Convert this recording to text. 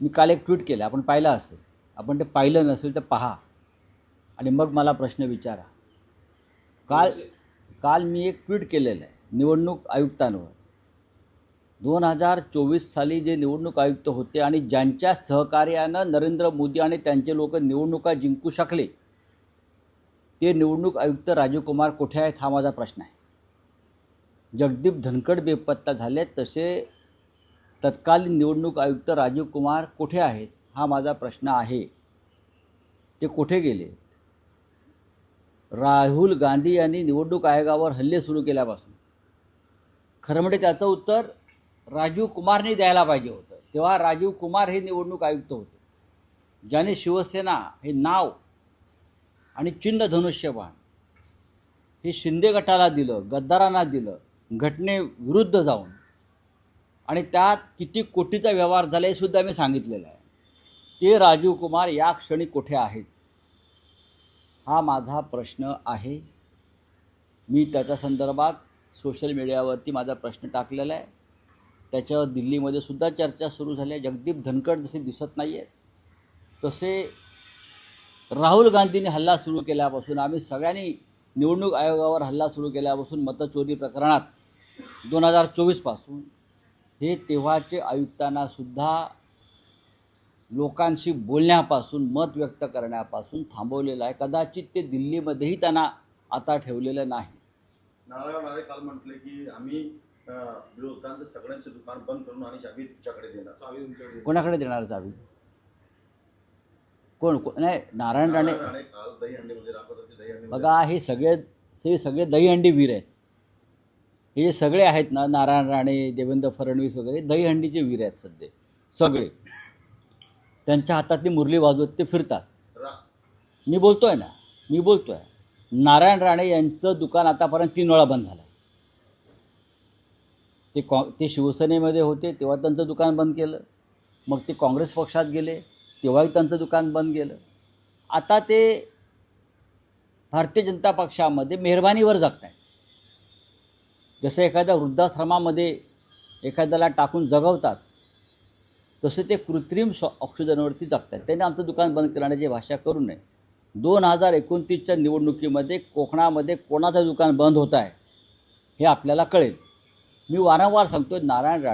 मी काल एक ट्विट केलं आपण पाहिलं असेल. आपण ते पाहिलं नसेल तर पहा. आणि मग मला प्रश्न विचारा. काल काल मी एक ट्विट केलेलं आहे निवडणूक आयुक्तांवर. दोन हजार चोवीस साली जे निवडणूक आयुक्त होते आणि ज्यांच्या सहकार्यानं नरेंद्र मोदी आणि त्यांचे लोक निवडणुका जिंकू शकले ते निवडणूक आयुक्त राजीवकुमार कुठे आहेत हा माझा प्रश्न आहे. जगदीप धनकड बेपत्ता झाले तसे तत्कालीन निवडणूक आयुक्त राजीव कुमार कुठे आहेत हा माझा प्रश्न आहे. ते कुठे गेले? राहुल गांधी यांनी निवडणूक आयोगावर हल्ले सुरू केल्यापासून. खरं म्हणजे त्याचं उत्तर राजीव कुमारने द्यायला पाहिजे होतं. तेव्हा राजीव कुमार हे निवडणूक आयुक्त होते. ज्याने शिवसेना हे नाव आणि चिन्ह धनुष्यबाण हे शिंदे गटाला दिलं गद्दारांना दिलं घटनेविरुद्ध जाऊन आणि त्यात किती कोटीचा व्यवहार झाला हे सुद्धा मी सांगितलेलं आहे. ते राजीव कुमार या क्षणी कुठे आहेत? हा माझा प्रश्न आहे. मी त्याच्या संदर्भात सोशल मीडियावरती माझा प्रश्न टाकलेला आहे. त्याच्यावर दिल्लीमध्ये सुद्धा चर्चा सुरू झाली आहे. जगदीप धनखड जसे दिसत नाही आहेत तसे राहुल गांधींनी हल्ला सुरू केल्यापासून आम्ही सगळ्यांनी निवडणूक आयोगावर हल्ला सुरू केल्यापासून मतचोरी प्रकरणात दोन हजार चोवीसपासून हे तेव्हाचे आयुक्तांना सुद्धा लोकांशी बोलण्यापासून मत व्यक्त करण्यापासून थांबवलेलं आहे. कदाचित ते दिल्लीमध्येही त्यांना आता ठेवलेलं नाही. नारायण राणे काल म्हटले की आम्ही विरोधकांचे सगळ्यांचे दुकान बंद करून आणि चावी तुमच्याकडे देणार. चावी तुमच्याकडे. कोणाकडे देणार चावी? कोण कोण? नाही नारायण राणे. बघा हे सगळे हे सगळे दहीहंडी वीर आहेत. हे जे सगळे आहेत ना नारायण राणे देवेंद्र फडणवीस वगैरे दहीहंडीचे वीर आहेत सध्या. सगळे. त्यांच्या हातातली मुरली वाजवत ते फिरतात. मी मी बोलतोय ना मी बोलतोय. नारायण राणे यांचं दुकान आतापर्यंत तीन वेळा बंद झालं ते कॉ ते शिवसेनेमध्ये होते तेव्हा त्यांचं दुकान बंद केलं. मग ते काँग्रेस पक्षात गेले तेव्हाही त्यांचं दुकान बंद केलं. आता ते भारतीय जनता पक्षामध्ये मेहरबानीवर जगत आहेत. जसं एखाद्या वृद्धाश्रमामध्ये एखाद्याला टाकून जगवतात तसे ते कृत्रिम स्व ऑक्सिजनवरती जगतात. त्यांनी आमचं दुकान बंद करण्याची भाषा करू नये. दोन हजार एकोणतीसच्या निवडणुकीमध्ये कोकणामध्ये कोणाचं दुकान बंद होत आहे हे आपल्याला कळेल. मी वारंवार सांगतो नारायण